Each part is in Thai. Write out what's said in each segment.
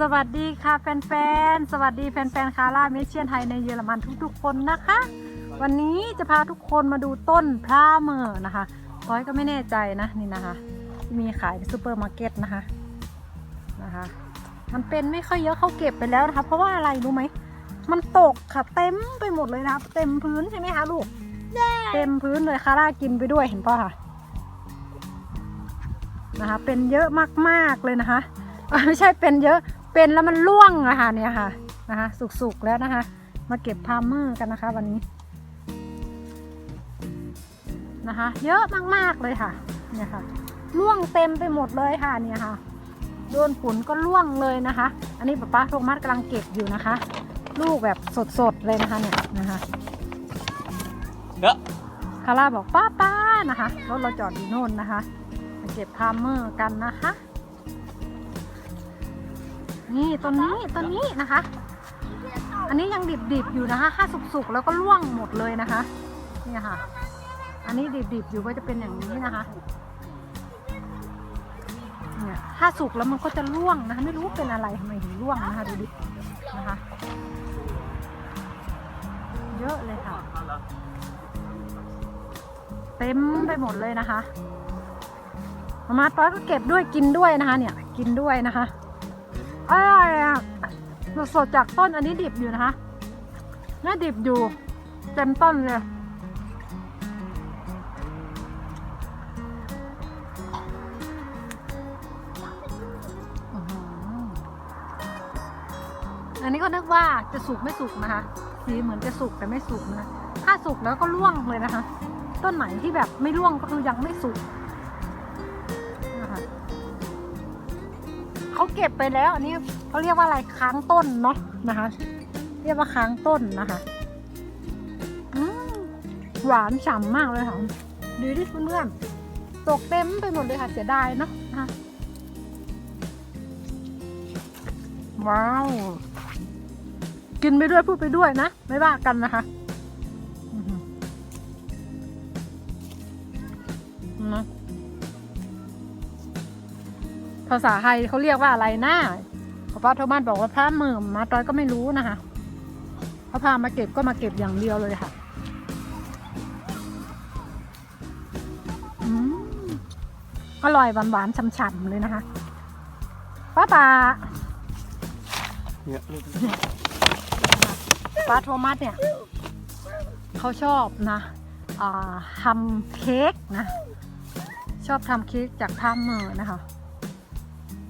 สวัสดีค่ะแฟนๆ สวัสดีแฟนๆ คาร่าเมเชียนไทยในเยอรมันทุกๆ คนนะคะ วันนี้จะพาทุกคนมาดูต้นพระเมอร์นะคะร้อยก็ไม่แน่ใจนะนี่นะคะที่มีขายในซูเปอร์มาร์เก็ตนะคะนะคะ มันเป็นไม่ค่อยเยอะเขาเก็บไปแล้วนะคะ เพราะว่าอะไรรู้ไหม มันตกค่ะเต็มไปหมดเลยนะคะเต็มพื้นใช่ไหมคะลูก เต็มพื้นเลยคาร่ากินไปด้วยเห็นป่ะคะนะคะ เป็นเยอะมากๆเลยนะคะอะไม่ใช่เป็นเยอะ เป็นแล้วมันร่วงอะค่ะเนี่ยค่ะนะคะ สุกๆแล้วนะคะ มาเก็บพาล์มเมอร์กันนะคะ วันนี้นะคะ เยอะมากๆเลยค่ะ เนี่ยค่ะร่วงเต็มไปหมดเลยค่ะเนี่ยค่ะโดนฝนก็ร่วงเลยนะคะ อันนี้ป๊าป้าโทมัสกำลังเก็บอยู่นะคะ ลูกแบบสดๆเลยนะคะเนี่ยนะคะเนอะคาร่าบอกป้าป้านะคะรถเราจอดอยู่โน่นนะคะมาเก็บพาล์มเมอร์กันนะคะ นี่ต้นนี้ต้นนี้นะคะ อันนี้ยังดิบๆอยู่นะคะถ้าสุกๆแล้วก็ร่วงหมดเลยนะคะนี่ค่ะ อันนี้ดิบๆอยู่ก็จะเป็นอย่างนี้นะคะเนี่ยถ้าสุกแล้วมันก็จะร่วงนะคะ ไม่รู้เป็นอะไรทำไมถึงร่วงนะคะดูดินะคะ เยอะเลยค่ะ เต็มไปหมดเลยนะคะมามาต้อยก็เก็บด้วยกินด้วยนะคะ เนี่ย กินด้วยนะคะ อร่อยอะสดๆจากต้นอันนี้ดิบอยู่นะคะน่าดิบอยู่ เต็มต้นเลยอันนี้ก็นึกว่าจะสุกไม่สุกนะคะ สีเหมือนจะสุกแต่ไม่สุกนะ ถ้าสุกแล้วก็ร่วงเลยนะคะ ต้นไหนที่แบบไม่ร่วงก็คือยังไม่สุก เขาเก็บไปแล้วอันนี้เขาเรียกว่าอะไรค้างต้นเนาะนะคะ เรียกว่าค้างต้นนะคะอืมหวานฉ่ำมากเลยค่ะดูดิเพื่อนๆตกเต็มไปหมดเลยค่ะเสียดายเนาะนะคะว้าว กินไปด้วยพูดไปด้วยนะ ไม่ว่ากันนะคะ ภาษาไทยเขาเรียกว่าอะไรนะพอป้าโทมัสบอกว่าพระมือมาตอยก็ไม่รู้นะคะเขาพามาเก็บก็มาเก็บอย่างเดียวเลยค่ะอืมอร่อยหวานๆฉ่ำๆเลยนะคะป้าป่าเนี่ยป้าโทมัสเนี่ยเขาชอบนะอ่าทำเค้กนะ ชอบทำเค้กจากพามเมอร์นะคะ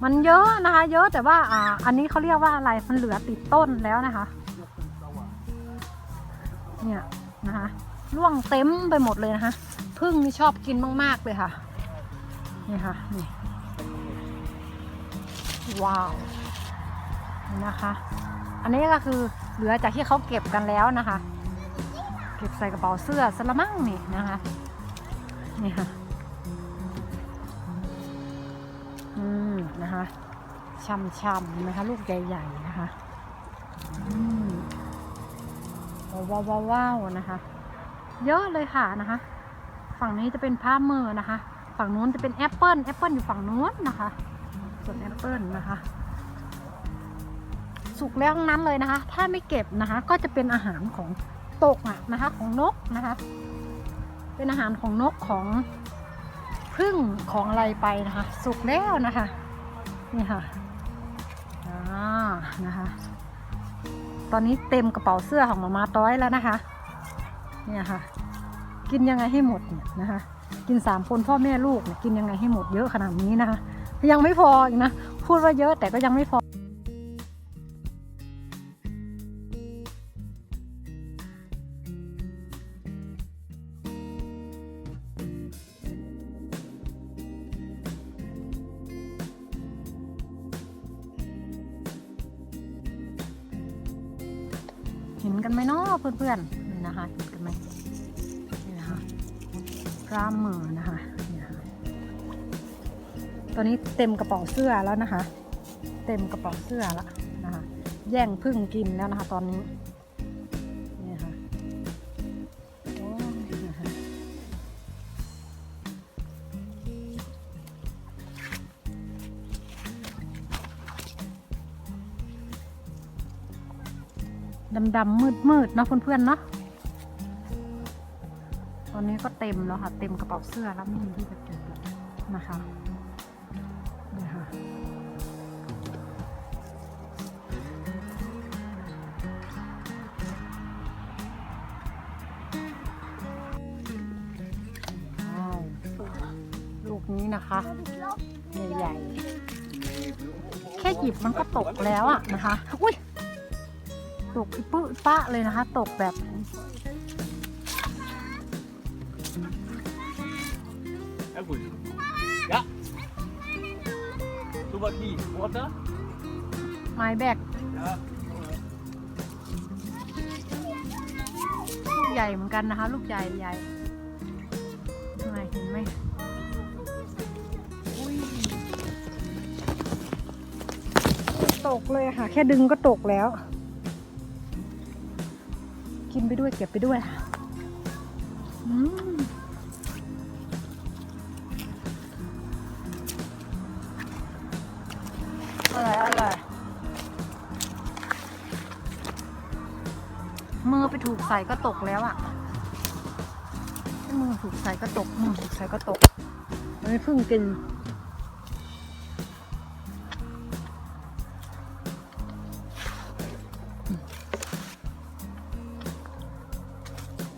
มันเยอะนะคะ เยอะแต่ว่าอ่า อันนี้เขาเรียกว่าอะไรมันเหลือติดต้นแล้วนะคะ เนี่ยนะคะร่วงเต็มไปหมดเลยนะคะพึ่งนี่ชอบกินมาก ๆ เลยค่ะนี่ค่ะนี่ว้าวนี่นะคะ อันนี้ก็คือเหลือจากที่เขาเก็บกันแล้วนะคะ เก็บใส่กระเป๋าเสื้อสละมั่งนี่นะคะนี่ค่ะ นะคะช่ำๆนะคะลูกใหญ่ๆนะคะว้าวว้าววาวนะคะ เยอะเลยค่ะนะคะ ฝั่งนี้จะเป็นผ้าเมอร์นะคะ ฝั่งนู้นจะเป็นแอปเปิลแอปเปิลอยู่ฝั่งนู้นนะคะ ส่วนแอปเปิลนะคะ สุกแล้วนั้นเลยนะคะ ถ้าไม่เก็บนะคะ ก็จะเป็นอาหารของตกอะนะคะ ของนกนะคะ เป็นอาหารของนกของพึ่งของอะไรไปนะคะ สุกแล้วนะคะ นี่ค่ะอ่านะคะ ตอนนี้เต็มกระเป๋าเสื้อของมามาต้อยแล้วนะคะ เนี่ยค่ะ กินยังไงให้หมดเนี่ยนะคะ กินสามคนพ่อแม่ลูกเนี่ยกินยังไงให้หมดเยอะขนาดนี้นะคะ ยังไม่พออีกนะ พูดว่าเยอะแต่ก็ยังไม่พอ เห็นกันไหมเนาะเพื่อนๆนี่นะคะเห็นกันไหมนี่นะคะพร่ามมือนะคะนี่นะคะตอนนี้เต็มกระเป๋าเสื้อแล้วนะคะ เต็มกระเป๋าเสื้อแล้วนะคะ แย่งพึ่งกินแล้วนะคะ ตอนนี้ ดำๆมืดๆเนาะเพื่อนๆเนาะ ตอนนี้ก็เต็มแล้วค่ะ เต็มกระเป๋าเสื้อแล้วไม่มีที่จะเก็บแล้วนะคะนี่ค่ะลูกนี้นะคะ ใหญ่ๆ แค่หยิบมันก็ตกแล้วอะนะคะ อุ้ย ตกอีปื้อปะเลยนะคะ ตกแบบ Jawohl. Ja. Super Key. Water? ไม้แบก Ja. ลูกใหญ่เหมือนกันนะคะ ลูกใหญ่ใหญ่ทำไมเห็นไหมอุ้ยตกเลยค่ะ แค่ดึงก็ตกแล้ว กินไปด้วยเก็บไปด้วยค่ะอืมอร่อยอร่อยมือไปถูกใส่ก็ตกแล้วอะมือถูกใส่ก็ตกมือถูกใส่ก็ตกไม่เพิ่งกิน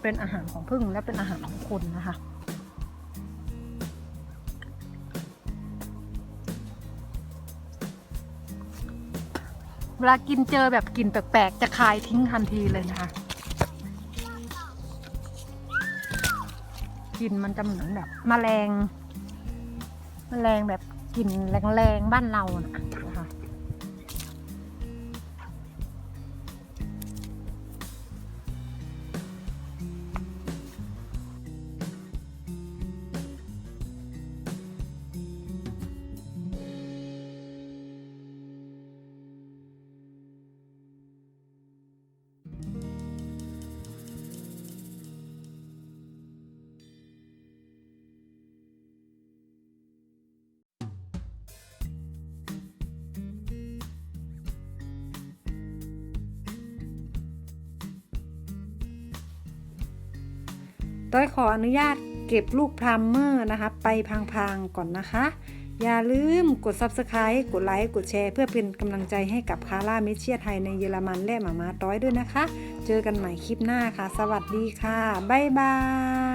เป็นอาหารของพึ่งและเป็นอาหารของคนนะคะเวลากินเจอแบบกลิ่นแปลกๆ จะคายทิ้งทันทีเลยนะคะกลิ่นมันจะเหมือนแบบแมลงแมลงแบบกลิ่นแรงๆ บ้านเราน่ะ ต้อยขออนุญาตเก็บลูกพลัมเมอร์นะคะ ไปพางๆก่อนนะคะ อย่าลืมกด Subscribe กดไลค์ กดแชร์ เพื่อเป็นกำลังใจให้กับคาร่าเมเชียไทยในเยอรมันและหมามาต้อยด้วยนะคะ เจอกันใหม่คลิปหน้าค่ะ สวัสดีค่ะ บ๊ายบาย